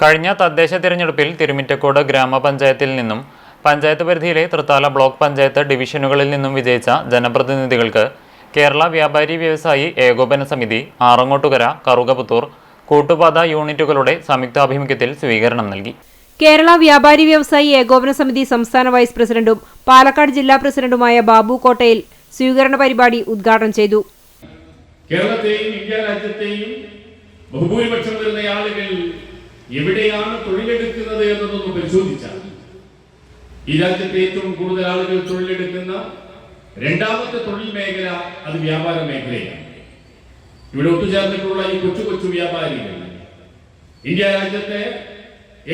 കഴിഞ്ഞ തദ്ദേശ തിരഞ്ഞെടുപ്പിൽ തിരുമിറ്റക്കോട് ഗ്രാമപഞ്ചായത്തിൽ നിന്നും പഞ്ചായത്ത് പരിധിയിലെ തൃത്താല ബ്ലോക്ക് പഞ്ചായത്ത് ഡിവിഷനുകളിൽ നിന്നും വിജയിച്ച ജനപ്രതിനിധികൾക്ക് കേരള വ്യാപാരി വ്യവസായി ഏകോപന സമിതി ആറങ്ങോട്ടുകര കറുകപുത്തൂർ കൂട്ടുപാത യൂണിറ്റുകളുടെ സംയുക്താഭിമുഖ്യത്തിൽ സ്വീകരണം നൽകി. കേരള വ്യാപാരി വ്യവസായി ഏകോപന സമിതി സംസ്ഥാന വൈസ് പ്രസിഡന്റും പാലക്കാട് ജില്ലാ പ്രസിഡന്റുമായ ബാബു കോട്ടയിൽ സ്വീകരണ പരിപാടി ഉദ്ഘാടനം ചെയ്തു. കേരളത്തെയും ഇന്ത്യ രാജ്യത്തെയും ബഹുഭൂരിപക്ഷം വരുന്ന ആളുകൾ എവിടെയാണ് തൊഴിലെടുക്കുന്നത് എന്നതൊന്ന് പരിശോധിച്ചാൽ ഈ രാജ്യത്തെ ഏറ്റവും കൂടുതൽ ആളുകൾ തൊഴിലെടുക്കുന്ന രണ്ടാമത്തെ തൊഴിൽ മേഖല അത് വ്യാപാര മേഖലയാണ്. ഇവിടെ ഒത്തുചേർന്നിട്ടുള്ള ഈ കൊച്ചു കൊച്ചു വ്യാപാരികൾ ഇന്ത്യ രാജ്യത്തെ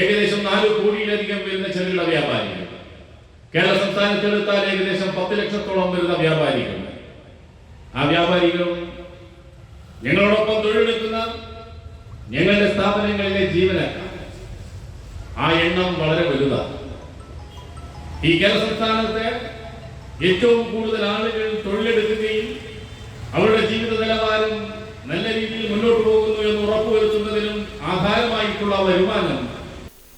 ഏകദേശം നാല് കോടിയിലധികം വരുന്ന ചെറുകിട വ്യാപാരികൾ കേരള സംസ്ഥാനത്തെടുത്താൽ ഏകദേശം പത്ത് ലക്ഷത്തോളം വരുന്ന വ്യാപാരികൾ. ആ വ്യാപാരികളും ഞങ്ങളോടൊപ്പം ഞങ്ങളുടെ സ്ഥാപനങ്ങളിലെ ജീവനക്കാർ ആ എണ്ണം വളരെ വലുതാണ്. ഈ കേരള സംസ്ഥാനത്തെ ഏറ്റവും കൂടുതൽ ആളുകൾ തൊഴിലെടുക്കുകയും അവരുടെ ജീവിത നിലവാരം നല്ല രീതിയിൽ മുന്നോട്ട് പോകുന്നു എന്ന് ഉറപ്പുവരുത്തുന്നതിനും ആധാരമായിട്ടുള്ള വരുമാനം.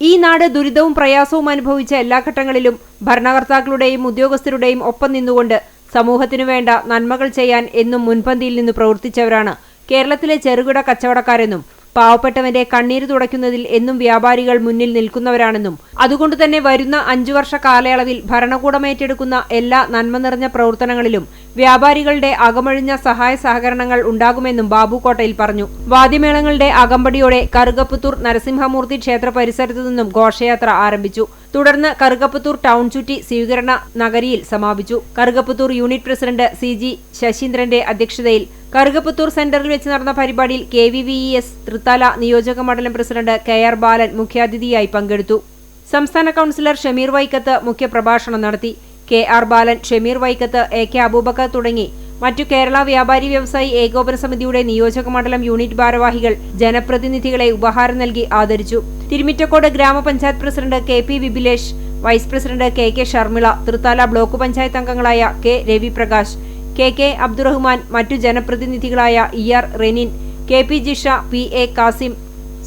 ഈ നാട് ദുരിതവും പ്രയാസവും അനുഭവിച്ച എല്ലാ ഘട്ടങ്ങളിലും ഭരണകർത്താക്കളുടെയും ഉദ്യോഗസ്ഥരുടെയും ഒപ്പം നിന്നുകൊണ്ട് സമൂഹത്തിനു വേണ്ട നന്മകൾ ചെയ്യാൻ എന്നും മുൻപന്തിയിൽ നിന്ന് പ്രവർത്തിച്ചവരാണ് കേരളത്തിലെ ചെറുകിട കച്ചവടക്കാരെന്നും പാവപ്പെട്ടവന്റെ കണ്ണീര് തുടയ്ക്കുന്നതിൽ എന്നും വ്യാപാരികൾ മുന്നിൽ നിൽക്കുന്നവരാണെന്നും അതുകൊണ്ട് തന്നെ വരുന്ന അഞ്ചു വർഷ കാലയളവിൽ ഭരണകൂടമേറ്റെടുക്കുന്ന എല്ലാ നന്മ നിറഞ്ഞ പ്രവർത്തനങ്ങളിലും വ്യാപാരികളുടെ അകമഴിഞ്ഞ സഹായ സഹകരണങ്ങൾ ഉണ്ടാകുമെന്നും ബാബു കോട്ടയിൽ പറഞ്ഞു. വാദ്യമേളങ്ങളുടെ അകമ്പടിയോടെ കറുകപ്പുത്തൂർ നരസിംഹമൂർത്തി ക്ഷേത്ര പരിസരത്തു നിന്നും ഘോഷയാത്ര ആരംഭിച്ചു. തുടർന്ന് കറുകപ്പത്തൂർ ടൗൺ ചുറ്റി സ്വീകരണ നഗരിയിൽ സമാപിച്ചു. Karukaputhur unit president C G ശശീന്ദ്രന്റെ അധ്യക്ഷതയിൽ കറുകപ്പത്തൂർ സെന്ററിൽ വെച്ച് നടന്ന പരിപാടിയിൽ K V V E S Thrithala നിയോജക മണ്ഡലം പ്രസിഡന്റ് കെ ആർ ബാലൻ മുഖ്യാതിഥിയായി പങ്കെടുത്തു. സംസ്ഥാന കൗൺസിലർ ഷമീർ വൈക്കത്ത് മുഖ്യപ്രഭാഷണം നടത്തി. കെ ആർ ബാലൻ ഷമീർ വൈക്കത്ത് എ കെ അബൂബക്കർ തുടങ്ങി മറ്റു കേരള വ്യാപാരി വ്യവസായി ഏകോപന സമിതിയുടെ നിയോജക മണ്ഡലം യൂണിറ്റ് ഭാരവാഹികൾ ജനപ്രതിനിധികളെ ഉപഹാരം നൽകി ആദരിച്ചു. തിരുമിറ്റക്കോട് ഗ്രാമപഞ്ചായത്ത് president K P Vipilesh vice president K K Sharmila Thrithala block panchayat അംഗങ്ങളായ K Raviprakash K K Abdurahman മറ്റു ജനപ്രതിനിധികളായ E R Renin K P Jisha P A Kasim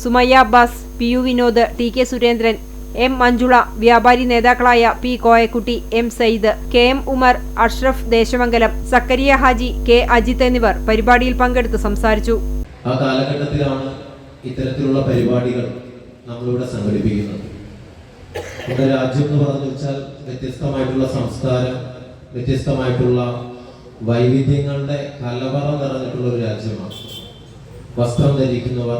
Sumayya Abbas P U Vinod T K Surendran M Manjula വ്യാപാരി നേതാക്കളായ P Koyakutty M Sayyid K M Umar Ashraf Desamangalam Zakariya Haji K Ajith എന്നിവർ പരിപാടിയിൽ പങ്കെടുത്ത് സംസാരിച്ചു. ആ കാലഘട്ടത്തിലാണ് ഇത്തരത്തിലുള്ള പരിപാടികൾ നമ്മളിവിടെ സംഘടിപ്പിക്കുന്നത്. നമ്മുടെ രാജ്യം എന്ന് പറഞ്ഞു വെച്ചാൽ വ്യത്യസ്തമായിട്ടുള്ള സംസ്കാരം വ്യത്യസ്തമായിട്ടുള്ള വൈവിധ്യങ്ങളുടെ കലവറ നിറഞ്ഞിട്ടുള്ള ഒരു രാജ്യമാണ്. വസ്ത്രം ധരിക്കുന്നവർ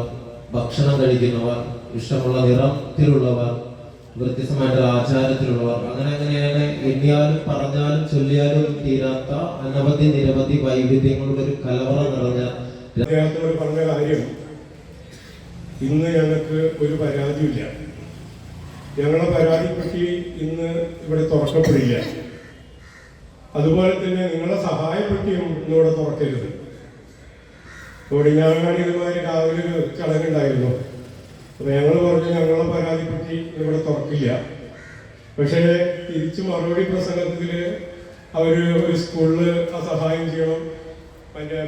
ഭക്ഷണം കഴിക്കുന്നവർ ഇഷ്ടമുള്ള നിറത്തിലുള്ളവർ വ്യത്യസ്തമായിട്ടുള്ള ആചാരത്തിലുള്ളവർ. അങ്ങനെ അങ്ങനെയാണ് എണ്ണിയാലും പറഞ്ഞാലും ചൊല്ലിയാലും തീരാത്ത അനവധി നിരവധി വൈവിധ്യങ്ങളുടെ ഒരു കലവറ നിറഞ്ഞ പറഞ്ഞ കാര്യം ഇന്ന് ഞങ്ങൾക്ക് ഒരു പരാതിയില്ല. ഞങ്ങളെ പരാതിപ്പെട്ടി ഇന്ന് ഇവിടെ തുറക്കപ്പെടില്ല. അതുപോലെ തന്നെ നിങ്ങളെ സഹായപ്പെട്ടിയും ഇന്നിവിടെ തുറക്കരുത്. കൊടിഞ്ഞാങ്ങാടി ഇതുമാതിരി രാവിലെ ഒരു ചടങ്ങുണ്ടായിരുന്നു അപ്പൊ ഞങ്ങൾ പറഞ്ഞു ഞങ്ങളെ പരാതിപ്പെട്ടി ഇവിടെ തുറക്കില്ല. പക്ഷേ തിരിച്ചു മറുപടി പ്രസംഗത്തിൽ അവർ ഒരു സ്കൂളിൽ സഹായം ചെയ്യണം. അതിന്റെ